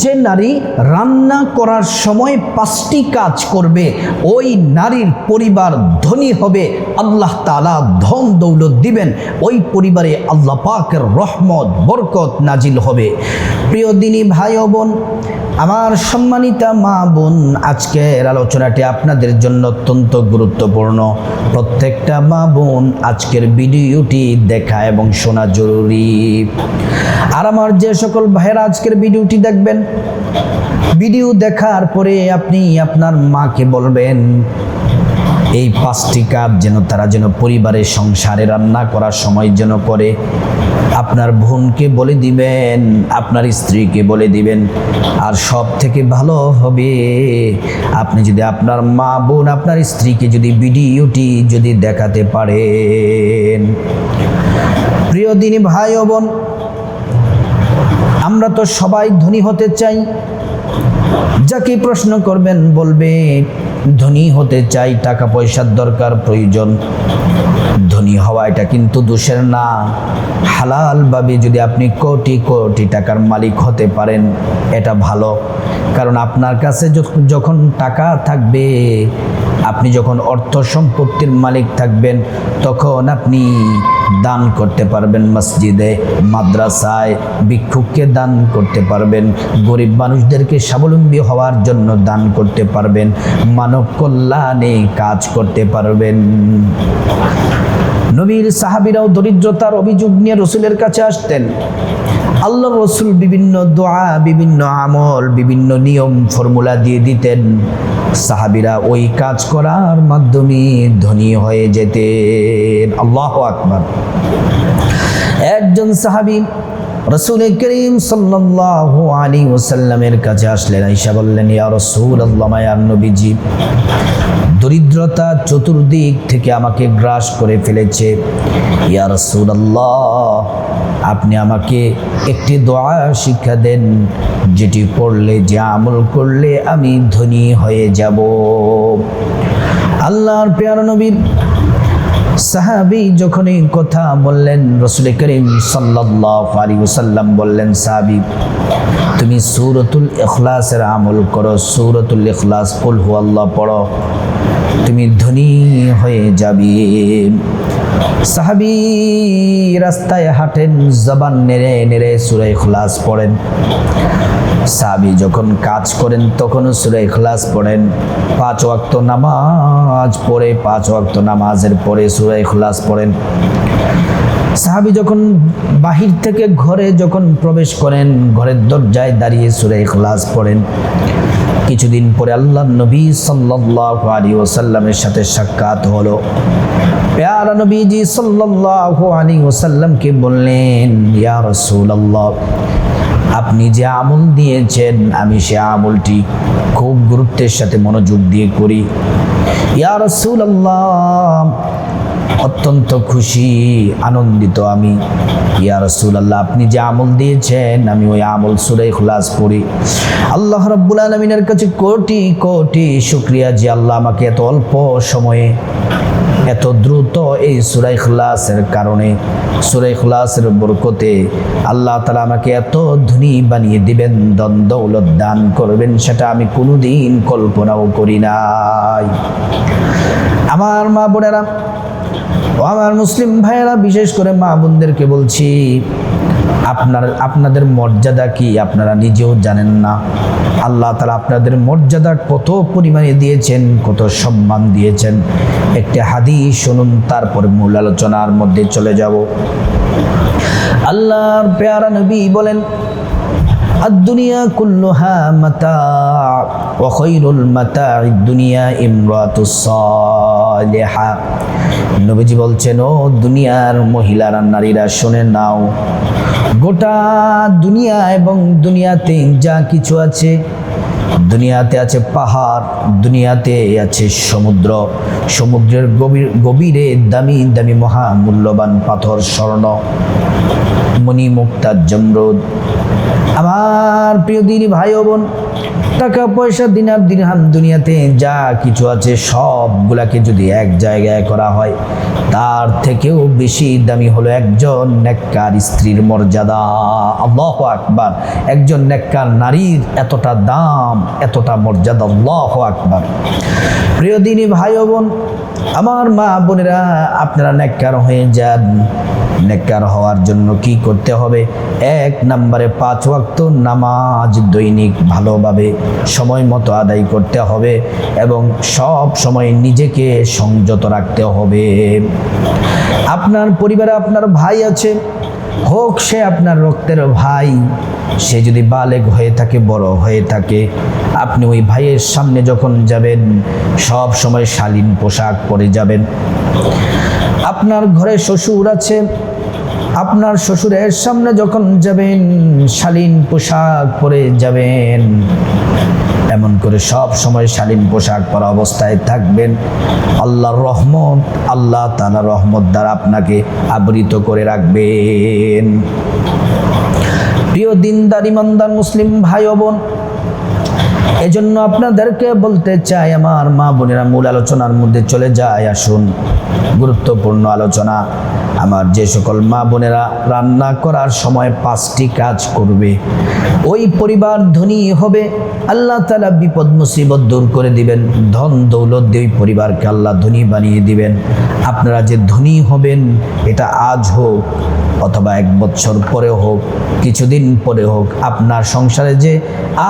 যে নারী রান্না করার সময় পাঁচটি কাজ করবে, ওই নারীর পরিবার ধনী হবে। আল্লাহ তালা ধন দৌলত দিবেন, ওই পরিবারে আল্লাহ পাকের রহমত, বরকত নাজিল হবে। প্রিয় দিনী ভাই বোন, আমার সম্মানিতা মা বোন, আজকের আলোচনাটি আপনাদের জন্য অত্যন্ত গুরুত্বপূর্ণ। প্রত্যেকটা মা বোন আজকের ভিডিওটি দেখা এবং শোনা জরুরি। আর আমার যে সকল ভাইয়েরা আজকের ভিডিওটি দেখবেন ভিডিও দেখার পরে আপনি আপনার মাকে বলবেন, এই পাঁচটি কাজ যেন তারা যেন পরিবারের সংসারে রান্না করার সময় যেন করে। আপনার বোনকে বলে দিবেন, আপনার স্ত্রীকে বলে দিবেন, আর সব থেকে ভালো হবে, আপনি যদি আপনার মা, বোন, আপনার স্ত্রীকে যদি ভিডিওটি যদি দেখাতে পারেন। প্রিয় দিনী ভাই ও বোন আমরা তো সবাই ধনী হতে চাই। যাকে প্রশ্ন করবেন বলবে ধনী হতে চাই, টাকা পয়সার দরকার প্রয়োজন। ধনী হওয়া এটা কিন্তু দোষের না। হালালভাবে যদি আপনি কোটি কোটি টাকার মালিক হতে পারেন, এটা ভালো। কারণ আপনার কাছে যখন টাকা থাকবে, আপনি যখন অর্থ সম্পত্তির মালিক থাকবেন, তখন আপনি দান করতে পারবেন মসজিদে, মাদ্রাসায়, ভিক্ষুককে দান করতে পারবেন, গরিব মানুষদেরকে স্বাবলম্বী হওয়ার জন্য দান করতে পারবেন মানব কল্যাণে কাজ করতে পারবেন। নবীর সাহাবিরাও দরিদ্রতার অভিযোগ নিয়ে রসুলের কাছে আসতেন। আল্লাহ রসুল বিভিন্ন দোয়া, বিভিন্ন আমল, বিভিন্ন নিয়ম, ফর্মুলা দিয়ে দিতেন। সাহাবিরা ওই কাজ করার মাধ্যমে ধনী হয়ে যেতেন। আল্লাহ আকবার। একজন সাহাবী রসুল করিম সাল্লাল্লাহু আলাইহি ওয়াসাল্লামের কাছে আসলেন, আয়েশা বললেন, ইয়া রাসূলুল্লাহ মায়ার নবীজি, দরিদ্রতা চতুর্দিক থেকে আমাকে গ্রাস করে ফেলেছে। ইয়া রাসূলুল্লাহ, আপনি আমাকে একটি দোয়া শিক্ষা দেন, যেটি পড়লে, যে আমল করলে আমি ধনী হয়ে যাব। আল্লাহর পেয়ার নবীর সাহাবি যখন এই কথা বললেন, রসুল করিম আলাইহি ওয়াসাল্লাম বললেন, সাহাবি, তুমি সূরাতুল ইখলাসের আমল করো, সূরাতুল ইখলাস, কুল হুয়াল্লাহ পড়ো, তুমি ধনী হয়ে যাবে। সাহাবি রাস্তায় হাঁটেন, জবান নেড়ে নেড়ে সূরা ইখলাস পড়েন। সাহাবি যখন কাজ করেন, তখনও সুরে ইখলাস পড়েন। পাঁচ ওয়াক্ত নামাজ পড়ে, পাঁচ ওয়াক্ত নামাজের পরে সুরে ইখলাস পড়েন। সাহাবি যখন বাহির থেকে ঘরে যখন প্রবেশ করেন, ঘরের দরজায় দাঁড়িয়ে সুরে ইখলাস পড়েন। কিছুদিন পরে আল্লাহ নবী সাল্লাল্লাহু আলাইহি ওয়াসাল্লামের সাথে সাক্ষাৎ হলো। পেয়ারা নবীজি সাল্লাল্লাহু আলাইহি ওয়াসাল্লামকে বললেন, ইয়া রাসূলুল্লাহ, আপনি যে আমল দিয়েছেন, আমি সে আমলটি খুব গুরুত্বের সাথে মনোযোগ দিয়ে করি। ইয়া রাসূলুল্লাহ অত্যন্ত খুশি, আনন্দিত আমি। ইয়া রাসূলুল্লাহ, আপনি যে আমল দিয়েছেন, আমি ওই আমল সূরা ইখলাস পড়ি। আল্লাহ রাব্বুল আলামিনের কাছে কোটি কোটি শুকরিয়া যে আল্লাহ আমাকে এত অল্প সময়ে, এত দ্রুত এই সুরাই খলাসের কারণে সুরাই খলাসের বরকতে আল্লাহ তালা আমাকে এত ধনী বানিয়ে দিবেন দন দৌলত দান করবেন, সেটা আমি কোনোদিন কল্পনাও করি নাই। আমার মা বোনেরা আমার মুসলিম ভাইয়েরা, বিশেষ করে মা বোনদেরকে বলছি, আপনার, আপনাদের মর্যাদা কি? আপনারা নিজেও জানেন না। আল্লাহ তালা আপনাদের মর্যাদা কত পরিমাণে দিয়েছেন, কত সম্মান দিয়েছেন। একটি হাদিস শুনুন, তারপর মূল আলোচনার মধ্যে চলে যাব। আল্লাহর পেয়ারা নবী বলেন আদ-দুনিয়া কুল্লুহা মাতা, ওয়া খায়রুল মাতা'id দুনিয়া ইমরাতুস সালিহা। নবীজি বলছেন, ও দুনিয়ার মহিলারা, নারীরা, শোনে নাও। গোটা দুনিয়া এবং দুনিয়াতে যা কিছু আছে, দুনিয়াতে আছে পাহাড়, দুনিয়াতে আছে সমুদ্র। সমুদ্রের গভীর, গভীরে দামি দামি মহা মূল্যবান পাথর, স্বর্ণ, মণিমুক্তা, জমরুদ আমার প্রিয় দিনী ভাই বোন, টাকা, পয়সা দিনার দিনহাম দুনিয়াতে যা কিছু আছে সবগুলাকে যদি এক জায়গায় করা হয়, তার থেকেও বেশি দামি হলো একজন নেককার স্ত্রীর মর্যাদা। আল্লাহ আকবার। একজন নেককার নারীর এতটা দাম, এতটা মর্যাদা, আল্লাহ আকবার। প্রিয় দিনী ভাই বোন, আমার মা বোনেরা, আপনারা নেককার হয়ে যান। নেককার হওয়ার জন্য কি করতে হবে? এক নম্বরে পাঁচ ওয়াক্ত নামাজ দৈনিক ভালোভাবে সময় মতো আদায় করতে হবে এবং সব সময় নিজেকে সংযত রাখতে হবে। আপনার পরিবারে আপনার ভাই আছে, হোক সে আপনার রক্তের ভাই, সে যদি বালেগ হয়ে থাকে, বড় হয়ে থাকে, আপনি ওই ভাইয়ের সামনে যখন যাবেন, সব সময় শালীন পোশাক পরে যাবেন। আপনার ঘরে শ্বশুর আছে আপনার শ্বশুরের সামনে যখন যাবেন, শালীন পোশাক পরে যাবেন। এমন করে সব সময় শালীন পোশাক পরা অবস্থায় থাকবেন। আল্লাহর রহমত, আল্লাহ তালা রহমত দ্বারা আপনাকে আবৃত করে রাখবেন। প্রিয় দিনদার, ইমানদার, মুসলিম ভাই বোন এজন্য আপনাদেরকে বলতে চাই, আমার মা বোনেরা মূল আলোচনার মধ্যে চলে যায়, আসুন। গুরুত্বপূর্ণ আলোচনা, আমার যে সকল মা বোনেরা রান্না করার সময় পাঁচটি কাজ করবে। ওই পরিবার ধনী হবে, আল্লাহ তালা বিপদ মুসিবত দূর করে দিবেন। ধন দৌলত দিয়ে পরিবারকে আল্লাহ ধনী বানিয়ে দিবেন। আপনারা যে ধনী হবেন, এটা আজ হোক অথবা এক বছর পরে হোক, কিছুদিন পরে হোক, আপনার সংসারে যে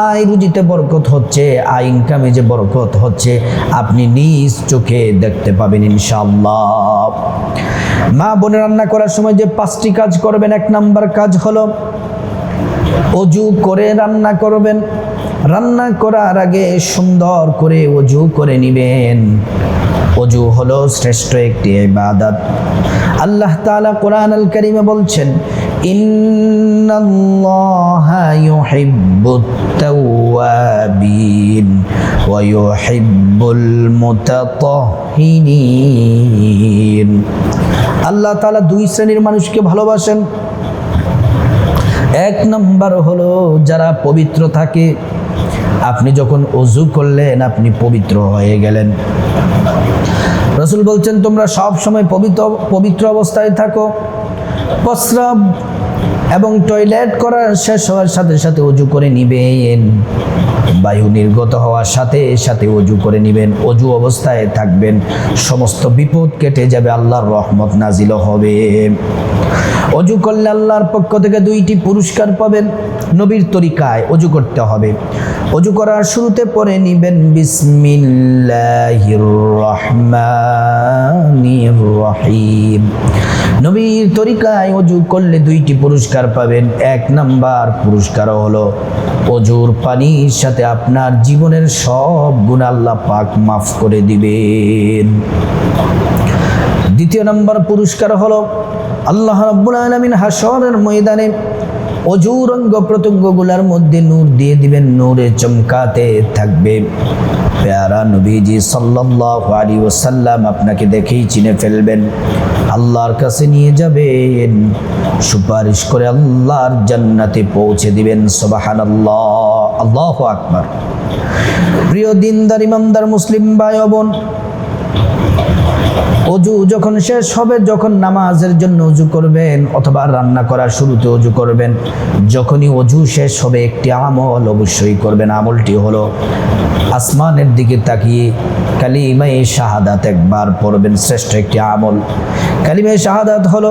আয় রুজিতে বরকত হচ্ছে আয় ইনকামে যে বরকত হচ্ছে, আপনি নিজ চোখে দেখতে পাবেন ইনশাল্লাহ মা বোনে রান্না করার সময় যে পাঁচটি কাজ করবেন, এক নাম্বার কাজ হলো অজু করে রান্না করবেন। রান্না করার আগে সুন্দর করে অজু করে নিবেন। অজু হলো শ্রেষ্ঠ একটি আল্লাহ তাআলা কোরআন আল কারীমে বলছেন ইন্নাল্লাহা ইউহিব্বুত তাওয়াবিন ওয়া ইউহিব্বুল মুতাতাহহিরিন আল্লাহ তাআলা দুই শ্রেণির মানুষকে ভালোবাসেন। এক নম্বর হলো যারা পবিত্র থাকে। আপনি যখন অজু করলেন, আপনি পবিত্র হয়ে গেলেন। রসুল বলছেন, তোমরা সব সময় পবিত্র পবিত্র অবস্থায় থাকো। প্রস্রাব এবং টয়লেট করার শেষ হওয়ার সাথে সাথে উজু করে নিবেন। বায়ু নির্গত হওয়ার সাথে সাথে অজু করে নিবেন। অজু অবস্থায় থাকবেন। সমস্ত বিপদ কেটে যাবে, আল্লাহর রহমত নাজিল হবে। অজু করলে আল্লাহর পক্ষ থেকে দুইটি পুরস্কার পাবেন। নবীর তরিকায় অজু করতে হবে। অজু করার শুরুতে পরে নিবেন রহিম। নবীর তরিকায় অজু করলে দুইটি পুরস্কার পাবেন। এক নাম্বার পুরস্কার হলো অজুর পানির সাথে আপনার জীবনের সব গুণ আল্লাহ পাক মাফ করে দিবেন। দ্বিতীয় নম্বর পুরস্কার হলো আল্লাহ রাব্বুল আলামিন হাসরের ময়দানে অজুর অঙ্গ প্রত্যঙ্গগুলার মধ্যে নূর দিয়ে দিবেন, নূরে চমকাতে থাকবে। পেয়ারা নবীজি সাল্লাল্লাহু আলাইহি ওয়াসাল্লাম আপনাকে দেখেই চিনে ফেলবেন। আল্লাহর কাছে নিয়ে যাবেন, সুপারিশ করে আল্লাহর জান্নাতে পৌঁছে দিবেন সবাহান আল্লাহ আল্লাহ আকবার। প্রিয় দিনদার, ইমামদার, মুসলিম ভাই ও বোন অজু যখন শেষ হবে, যখন নামাজের জন্য অজু করবেন অথবা রান্না করার শুরুতে অজু করবেন, যখনই অজু শেষ হবে, একটি আমল অবশ্যই করবেন। আমলটি হলো আসমানের দিকে তাকিয়ে কালিমাই শাহাদাত একবার পড়বেন, শ্রেষ্ঠ একটি আমল। কালিমাই শাহাদাত হলো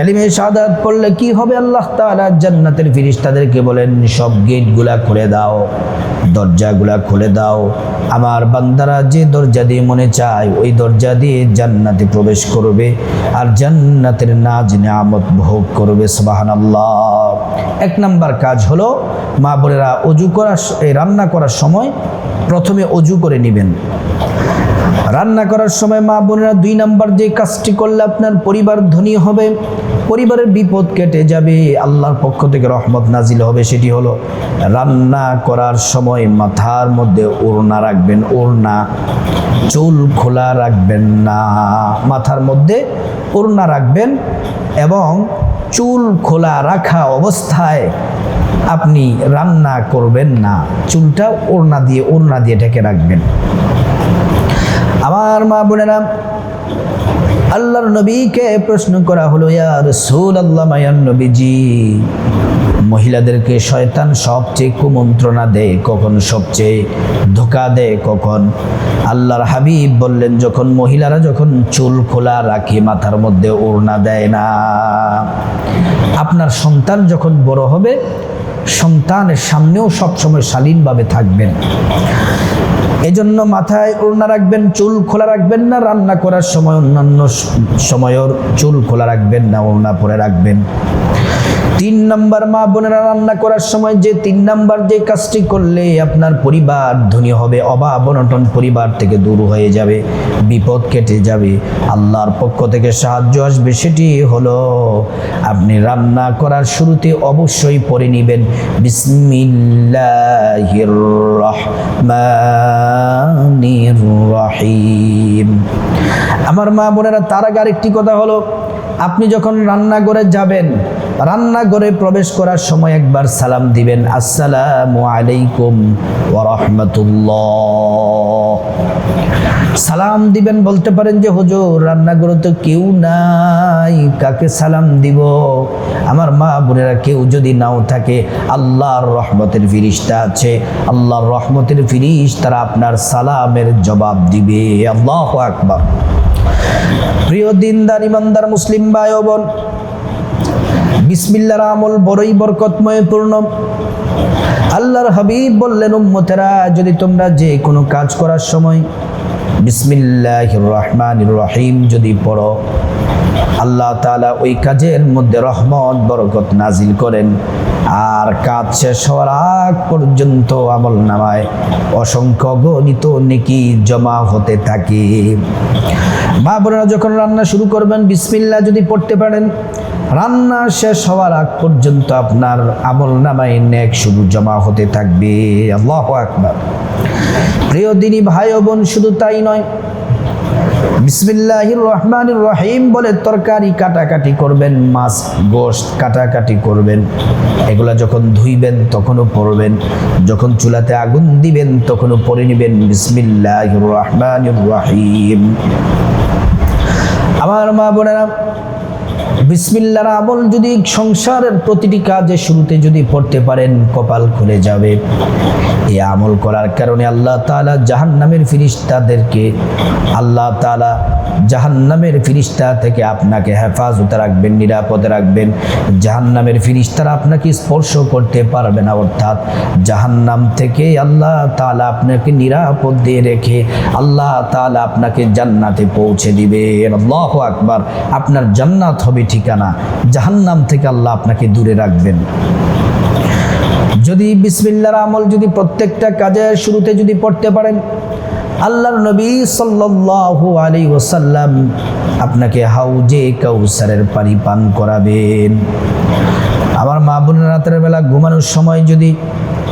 কালিমে শাহাদাত পড়লে কি হবে আল্লাহ তাআলা? জান্নাতের ফিরিস্তাদেরকে বলেন, সব গেটগুলা খুলে দাও, দরজাগুলা খুলে দাও। আমার বান্দারা যে দরজা দিয়ে মনে চায়, ওই দরজা দিয়ে জান্নাতে প্রবেশ করবে আর জান্নাতের নাজ নিয়ামত ভোগ করবে, সুবহানাল্লাহ। এক নাম্বার কাজ হলো, মা বোনেরা অজু করার রান্না করার সময় প্রথমে অজু করে নেবেন। রান্না করার সময় মা বোনেরা দুই নাম্বার যে কাজটি করলে আপনার পরিবার ধনী হবে, পরিবারের বিপদ কেটে যাবে, আল্লাহর পক্ষ থেকে রহমত নাজিল হবে, সেটি হলো রান্না করার সময় মাথার মধ্যে ওড়না রাখবেন, ওড়না চুল খোলা রাখবেন না, মাথার মধ্যে ওড়না রাখবেন এবং চুল খোলা রাখা অবস্থায় আপনি রান্না করবেন না, চুলটা ওড়না দিয়ে ওড়না দিয়ে ঢেকে রাখবেন। আমার মা বোনেরা, আল্লাহর নবীকে প্রশ্ন করা হলো, ইয়া রসুল আল্লাহ মায়ান নবীজি, মহিলাদেরকে শয়তান সবচেয়ে কুমন্ত্রণা দেয় কখন সবচেয়ে ধোকা দেয় কখন? আল্লাহর হাবিব বললেন, যখন মহিলারা যখন চুল খোলা রাখে, মাথার মধ্যে ওড়না দেয় না, আপনার সন্তান যখন বড় হবে, সন্তানের সামনেও সবসময় শালীনভাবে থাকবেন। এজন্য মাথায় ওড়না রাখবেন, চুল খোলা রাখবেন না, রান্না করার সময় অন্যান্য সময়র চুল খোলা রাখবেন না, ওড়না পরে রাখবেন। তিন নাম্বার মা বোনেরা রান্না করার সময় যে তিন নাম্বার যে কাজটি করলে আপনার পরিবার ধনী হবে, অভাব, অনটন পরিবার থেকে দূর হয়ে যাবে, বিপদ কেটে যাবে, আল্লাহর পক্ষ থেকে সাহায্য আসবে, সেটি হলো আপনি রান্না করার শুরুতে অবশ্যই পড়ে নেবেন, বিসমিল্লাহির আমার মা বোনেরা, তার আগে আরেকটি কথা হলো, আপনি যখন রান্নাঘরে যাবেন, রান্নাঘরে প্রবেশ করার সময় একবার সালাম দিবেন, আসসালামু আলাইকুম ওয়া রাহমাতুল্লাহ। সালাম দিবেন, বলতে পারেন যে, হুজুর, রান্নাঘরে তো কেউ নাই, কাকে সালাম দিব? আমার মা বোনেরা কেউ যদি নাও থাকে, আল্লাহর রহমতের ফিরিস্তা আছে। আল্লাহর রহমতের ফিরিস তারা আপনার সালামের জবাব দিবে। আল্লাহ আকবার। প্রিয় দিনদার, ইমানদার মুসলিম ভাই বোন বিসমিল্লার আমল বড়ই বরকতময় পূর্ণ। আল্লাহর হাবিব বললেন, উম্মতেরা, যদি তোমরা যে কোনো কাজ করার সময় বিসমিল্লাহ রহমান রহিম। যদি পড়ো, আল্লাহ তাআলা ওই কাজের মধ্যে রহমত, বরকত নাজিল করেন। আর কাজ শেষ হওয়ার আগ পর্যন্ত আমল নামায় অসংখ্য গণিত নেকি জমা হতে থাকে। মা বোনেরা, যখন রান্না শুরু করবেন, বিসমিল্লাহ যদি পড়তে পারেন রান্না শেষ হওয়ার আগ পর্যন্ত আপনার আমল নামায় নেক শুধু জমা হতে থাকবে। আল্লাহ আকবার। প্রিয় দিনী ভাই বোন, শুধু তাই নয়, বিসমিল্লাহির রহমানির রহিম বলে তরকারি কাটাকাটি করবেন, মাছ, গোশত কাটাকাটি করবেন, এগুলা যখন ধুইবেন তখনও পড়বেন যখন চুলাতে আগুন দিবেন তখনও পড়ে নেবেন, বিসমিল্লাহির রহমানির রহিম। আমার মা বোনেরা বিসমিল্লার আমল যদি সংসারের প্রতিটি কাজে শুরুতে যদি পড়তে পারেন, কপাল খুলে যাবে। এই আমল করার কারণে আল্লাহ তাআলা জাহান্নামের ফিরিস্তাদেরকে, আল্লাহ তাআলা জাহান্নামের ফিরিস্তা থেকে আপনাকে হেফাজতে রাখবেন, নিরাপদে রাখবেন। জাহান্নামের ফিরিস্তারা আপনাকে স্পর্শ করতে পারবে না, অর্থাৎ জাহান্নাম থেকে আল্লাহ তাআলা আপনাকে নিরাপদ দিয়ে রেখে আল্লাহ তাআলা আপনাকে জান্নাতে পৌঁছে দিবে আল্লাহ আকবার। আপনার জান্নাত হবে ঠিকানা জাহান্নাম থেকে আল্লাহ আপনাকে দূরে রাখবেন। যদি বিসমিল্লার আমল যদি প্রত্যেকটা কাজের শুরুতে যদি পড়তে পারেন, আল্লাহর নবী সাল্লাল্লাহু আলাইহি ওসাল্লাম আপনাকে হাউজে কাউসারের পানি পান করাবেন। আমার মা বোনের রাতের বেলা ঘুমানোর সময় যদি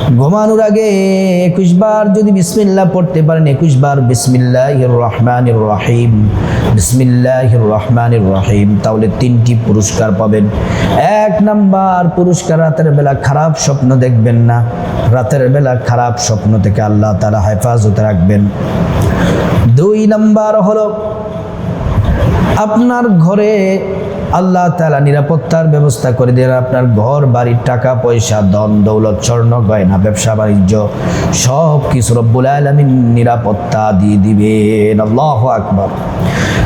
ঘুমানোর আগে একুশ বার যদি বিসমিল্লাহ পড়তে পারেন একুশ বার বিসমিল্লাহ রহমানির রহিম। বিসমিল্লাহ রহমানির রহিম। তাহলে তিনটি পুরস্কার পাবেন। এক নাম্বার পুরস্কার রাতের বেলা খারাপ স্বপ্ন দেখবেন না। রাতের বেলা খারাপ স্বপ্ন থেকে আল্লাহ তারা হেফাজতে রাখবেন। দুই নাম্বার হলো, আপনার ঘরে আল্লাহ তালা নিরাপত্তার ব্যবস্থা করে দেন। আপনার ঘর বাড়ির টাকা, পয়সা, ধন, দৌলত, স্বর্ণ, গয়না, ব্যবসা, বাণিজ্য সব কিছু রব্বুল আলমিন নিরাপত্তা দিয়ে দিবেন। আল্লাহ আকবর।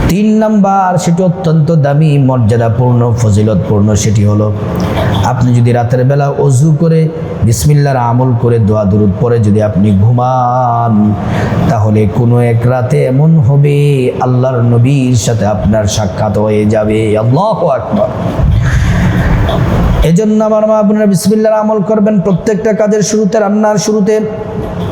তিন নাম্বার, সেটি অত্যন্ত দামি, মর্যাদাপূর্ণ, ফজিলতপূর্ণ, সেটি হলো আপনি যদি রাতের বেলা অজু করে বিসমিল্লার আমল করে দোয়া দুরুদ পরে যদি আপনি ঘুমান, তাহলে কোনো এক রাতে এমন হবে, আল্লাহর নবীর সাথে আপনার সাক্ষাৎ হয়ে যাবে। আল্লাহ এজন্য আমার মা আপনারা বিসমিল্লার আমল করবেন প্রত্যেকটা কাজের শুরুতে রান্নার শুরুতে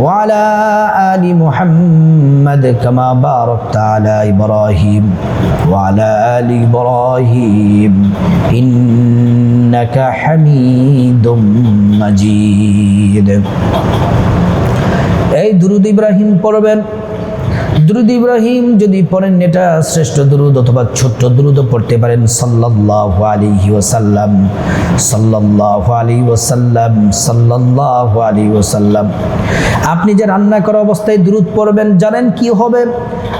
وعلى آل محمد كما باركت على إبراهيم وعلى آل إبراهيم إنك حميد مجيد এই দুরুদ ইব্রাহিম পড়বেন দুরুদ ইব্রাহিম যদি পড়েন, এটা শ্রেষ্ঠ দুরুদ অথবা ছোট্ট দুরুদও পড়তে পারেন। সাল্লাল্লাহু আলাইহি ওয়াসাল্লাম, সাল্লাল্লাহু আলাইহি ওয়াসাল্লাম, সাল্লাল্লাহু আলাইহি ওয়াসাল্লাম। আপনি যে রান্না করা অবস্থায় দুরুদ পড়বেন, জানেন কি হবে?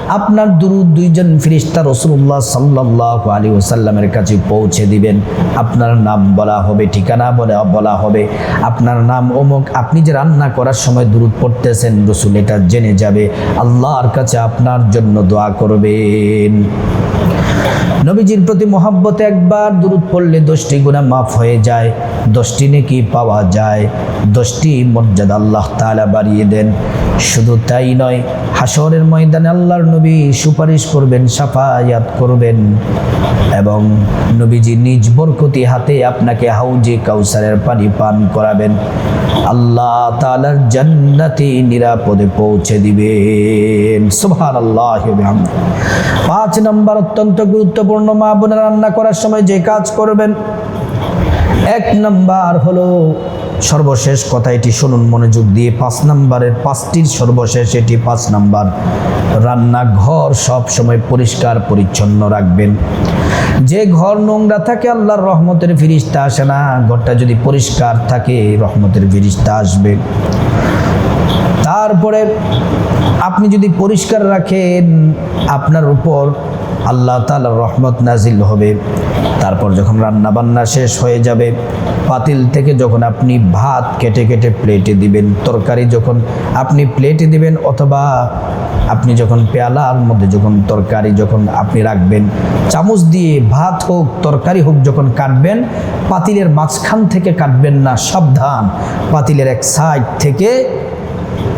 আপনার দুরুদ দুইজন ফিরিস্তা রসুল্লাহ সাল্লাল্লাহু আলাইহি ওসাল্লামের কাছে পৌঁছে দিবেন। আপনার নাম বলা হবে, ঠিকানা বলা বলা হবে। আপনার নাম অমুক। আপনি যে রান্না করার সময় দুরুদ পড়তেছেন, রসুল এটা জেনে যাবে। আল্লাহর কাছে আপনার জন্য দোয়া করবেন। নবীজির প্রতি মহাব্বতে একবার দূরত পড়লে দশটি গুণা মাফ হয়ে যায়, দশটি নেকি পাওয়া যায়, দশটি মর্যাদা আল্লাহ তাআলা বাড়িয়ে দেন। শুধু তাই নয় হাসরের ময়দানে আল্লাহর নবী সুপারিশ করবেন, সাফায়াত করবেন এবং নবীজি নিজ বরকতি হাতে আপনাকে হাউজে কাউসারের পানি পান করাবেন। আল্লাহ তালার জান্নাতে নিরাপদে পৌঁছে দিবেন। সুবহানাল্লাহ পাঁচ নম্বর অত্যন্ত গুরুত্বপূর্ণ মা বোনের রান্না করার সময় যে কাজ করবেন, এক নম্বর হলো সর্বশেষ কথা এটি শুনুন মনোযোগ দিয়ে। পাঁচ নাম্বারের পাঁচটির সর্বশেষ, এটি পাঁচ নাম্বার। রান্নাঘর সব সময় পরিষ্কার, পরিচ্ছন্ন রাখবেন। যে ঘর নোংরা থাকে, আল্লাহর রহমতের ফিরিস্তা আসে না। ঘরটা যদি পরিষ্কার থাকে, রহমতের ফিরিস্তা আসবে। তারপরে আপনি যদি পরিষ্কার রাখেন, আপনার উপর আল্লাহ তালার রহমত নাজিল হবে। তারপর যখন রান্না বান্না শেষ হয়ে যাবে, পাতিল থেকে যখন আপনি ভাত কেটে কেটে প্লেটে দিবেন, তরকারি যখন আপনি প্লেটে দিবেন অথবা আপনি যখন পেয়ালার মধ্যে যখন তরকারি যখন আপনি রাখবেন, চামচ দিয়ে ভাত হোক, তরকারি হোক যখন কাটবেন, পাতিলের মাঝখান থেকে কাটবেন না, সাবধান। পাতিলের এক সাইড থেকে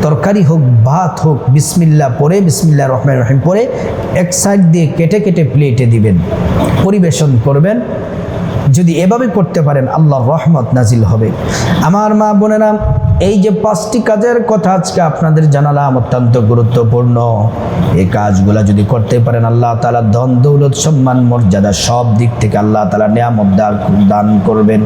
তরকারি হোক, ভাত হোক, বিসমিল্লা পরে, বিসমিল্লা রহমান রহিম পরে এক সাইড দিয়ে কেটে কেটে প্লেটে দিবেন, পরিবেশন করবেন। যদি এভাবে করতে পারেন, আল্লাহর রহমত নাজিল হবে। আমার মা বোনেরা এই যে পাঁচটি কাজের কথা আজকে আপনাদের জানালাম, অত্যন্ত গুরুত্বপূর্ণ। এই কাজগুলো যদি করতে পারেন, আল্লাহ তালা ধন, দৌলত, সম্মান, মর্যাদা সব দিক থেকে আল্লাহ তালা নিয়ামত দান করবেন।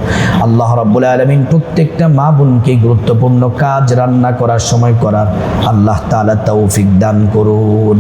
আল্লাহ রব্বুল আলমিন প্রত্যেকটা মা বোনকে গুরুত্বপূর্ণ কাজ রান্না করার, সময় করার আল্লাহ তালা তৌফিক দান করুন।